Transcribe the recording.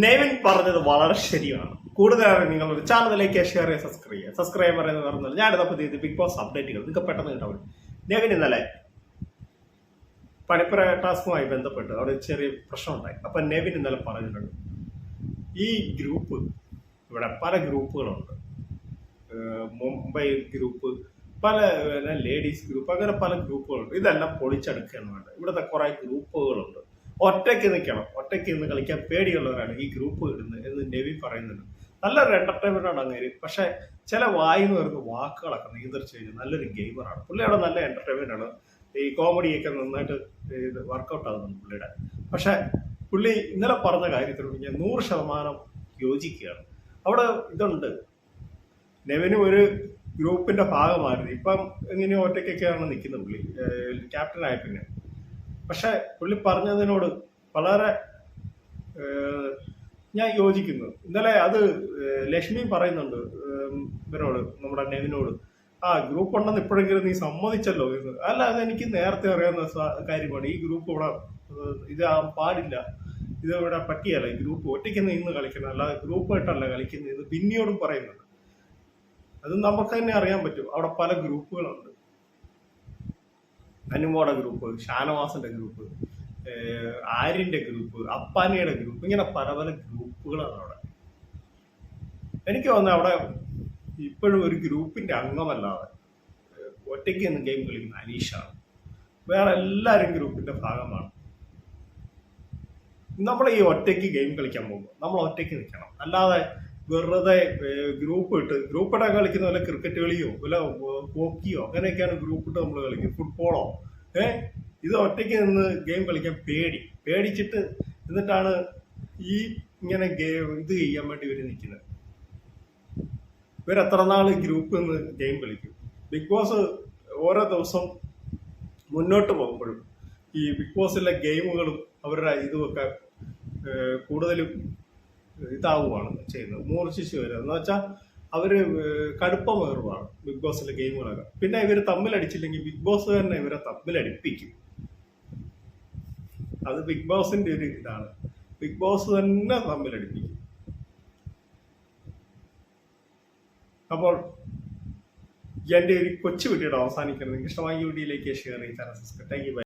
നെവിൻ പറഞ്ഞത് വളരെ ശരിയാണ്. കൂടുതലായി നിങ്ങൾ ഒരു ചാനലിലേക്ക് ഷെയർ ചെയ്യുക സബ്സ്ക്രൈബ് ചെയ്യുക. സബ്സ്ക്രൈബ് പറയുന്നത് പറഞ്ഞാൽ ഞാനിതാ പുതിയ ബിഗ് ബോസ് അപ്ഡേറ്റുകൾ നിങ്ങൾക്ക് പെട്ടെന്ന് കിട്ടാവും. നെവിൻ ഇന്നലെ പണിപ്പുര ടാസ്കുമായി ബന്ധപ്പെട്ട് അവിടെ ചെറിയ പ്രശ്നമുണ്ടായി അപ്പൊ നെവിൻ ഇന്നലെ പറഞ്ഞിട്ടുണ്ട്. ഈ ഗ്രൂപ്പ് ഇവിടെ പല ഗ്രൂപ്പുകളുണ്ട് മുംബൈ ഗ്രൂപ്പ് പല ലേഡീസ് ഗ്രൂപ്പ് അങ്ങനെ പല ഗ്രൂപ്പുകളുണ്ട് ഇതെല്ലാം പൊളിച്ചെടുക്കുകയാണ് വേണ്ടത്. ഇവിടുത്തെ കുറെ ഗ്രൂപ്പുകളുണ്ട് ഒറ്റയ്ക്ക് നിൽക്കണം. ഒറ്റയ്ക്ക് നിന്ന് കളിക്കാൻ പേടിയുള്ളവരാണ് ഈ ഗ്രൂപ്പ് ഇടുന്നത് എന്ന് നെവി പറയുന്നുണ്ട്. നല്ലൊരു എന്റർടൈൻമെന്റ് ആണ് അങ്ങേര്. പക്ഷേ ചില വായിന്ന് വരുന്ന വാക്കുകളൊക്കെ നിയന്ത്രിച്ചു കഴിഞ്ഞാൽ നല്ലൊരു ഗെയിമറാണ് പുള്ളിയുടെ നല്ല എന്റർടൈൻമെന്റ് ആണ്. ഈ കോമഡിയൊക്കെ നന്നായിട്ട് ഇത് വർക്കൗട്ട് ആകുന്നുണ്ട് പുള്ളിയുടെ. പക്ഷേ പുള്ളി ഇന്നലെ പറഞ്ഞ കാര്യത്തിനോട് ഞാൻ നൂറ് ശതമാനം യോജിക്കുകയാണ്. അവിടെ ഇതുണ്ട്. നെവിനും ഒരു ഗ്രൂപ്പിന്റെ ഭാഗമായിരുന്നു. ഇപ്പം എങ്ങനെയോ ഒറ്റയ്ക്കൊക്കെയാണ് നിൽക്കുന്നത് പുള്ളി. ക്യാപ്റ്റൻ ആയ പിന്നെ. പക്ഷെ പുള്ളി പറഞ്ഞതിനോട് വളരെ ഞാൻ യോജിക്കുന്നു. ഇന്നലെ അത് ലക്ഷ്മി പറയുന്നുണ്ട് ഇവരോട് നമ്മുടെ നെവിനോട് ആ ഗ്രൂപ്പ് ഉണ്ടെന്ന് ഇപ്പോഴെങ്കിലും നീ സമ്മതിച്ചല്ലോ എന്ന്. അല്ല അത് എനിക്ക് നേരത്തെ അറിയാവുന്ന കാര്യമാണ്. ഈ ഗ്രൂപ്പ് ഇവിടെ ഇത് പാടില്ല. ഇത് ഇവിടെ പറ്റിയല്ല. ഈ ഗ്രൂപ്പ് ഒറ്റയ്ക്ക് നിന്ന് കളിക്കണം. അല്ലാതെ ഗ്രൂപ്പായിട്ടല്ല കളിക്കുന്നത് ഇത് ബിന്നിയോടും പറയുന്നുണ്ട്. അത് നമുക്ക് തന്നെ അറിയാൻ പറ്റും. അവിടെ പല ഗ്രൂപ്പുകളുണ്ട്. അനുമോടെ ഗ്രൂപ്പ് ഷാനവാസിന്റെ ഗ്രൂപ്പ് ആര്യന്റെ ഗ്രൂപ്പ് അപ്പാനിയുടെ ഗ്രൂപ്പ് ഇങ്ങനെ പല പല ഗ്രൂപ്പുകളാണ് അവിടെ. എനിക്ക് തോന്നുന്നത് അവിടെ ഇപ്പോഴും ഒരു ഗ്രൂപ്പിന്റെ അംഗമല്ലാതെ ഒറ്റയ്ക്ക് നിന്ന് ഗെയിം കളിക്കുന്ന അനീഷാണ്. വേറെ എല്ലാവരും ഗ്രൂപ്പിന്റെ ഭാഗമാണ്. നമ്മൾ ഈ ഒറ്റയ്ക്ക് ഗെയിം കളിക്കാൻ പോകുമ്പോൾ നമ്മൾ ഒറ്റയ്ക്ക് നിൽക്കണം. അല്ലാതെ വെറുതെ ഗ്രൂപ്പ് ഇട്ട് ഗ്രൂപ്പ് ഇടാൻ കളിക്കുന്ന വല്ല ക്രിക്കറ്റ് കളിയോ വല്ല ഹോക്കിയോ അങ്ങനെയൊക്കെയാണ് ഗ്രൂപ്പ് ഇട്ട് നമ്മൾ കളിക്കും ഫുട്ബോളോ ഏ? ഇത് ഒറ്റയ്ക്ക് നിന്ന് ഗെയിം കളിക്കാൻ പേടി. പേടിച്ചിട്ട് എന്നിട്ടാണ് ഈ ഇങ്ങനെ ഗെയിം ഇത് ചെയ്യാൻ വേണ്ടി ഇവർ നിൽക്കുന്നത്. ഇവർ എത്ര നാൾ ഗ്രൂപ്പിൽ നിന്ന് ഗെയിം കളിക്കും? ബിഗ് ബോസ് ഓരോ ദിവസം മുന്നോട്ട് പോകുമ്പോഴും ഈ ബിഗ് ബോസിലെ ഗെയിമുകളും അവരുടെ ഇതുമൊക്കെ കൂടുതലും ഇതാവുകയാണ് ചെയ്യുന്നത്. മൂർച്ഛിച്ചു വരിക എന്ന് വെച്ചാൽ അവർ കടുപ്പമേറുവാണ് ബിഗ് ബോസിലെ ഗെയിമുകളൊക്കെ. പിന്നെ ഇവർ തമ്മിലടിച്ചില്ലെങ്കിൽ ബിഗ് ബോസ് തന്നെ ഇവരെ തമ്മിലടിപ്പിക്കും. അത് ബിഗ് ബോസിന്റെ ഒരു ഇതാണ്. ബിഗ് ബോസ് തന്നെ തമ്മിലടിപ്പിക്കും. അപ്പോൾ എന്റെ ഒരു കൊച്ചു വീഡിയോ അവസാനിക്കുന്നത് നിങ്ങൾക്ക് ഇഷ്ടമായി വീഡിയോയിലേക്ക് ഷെയർ ചെയ്യാൻ സബ്സ്ക്രൈബ് താങ്ക് യു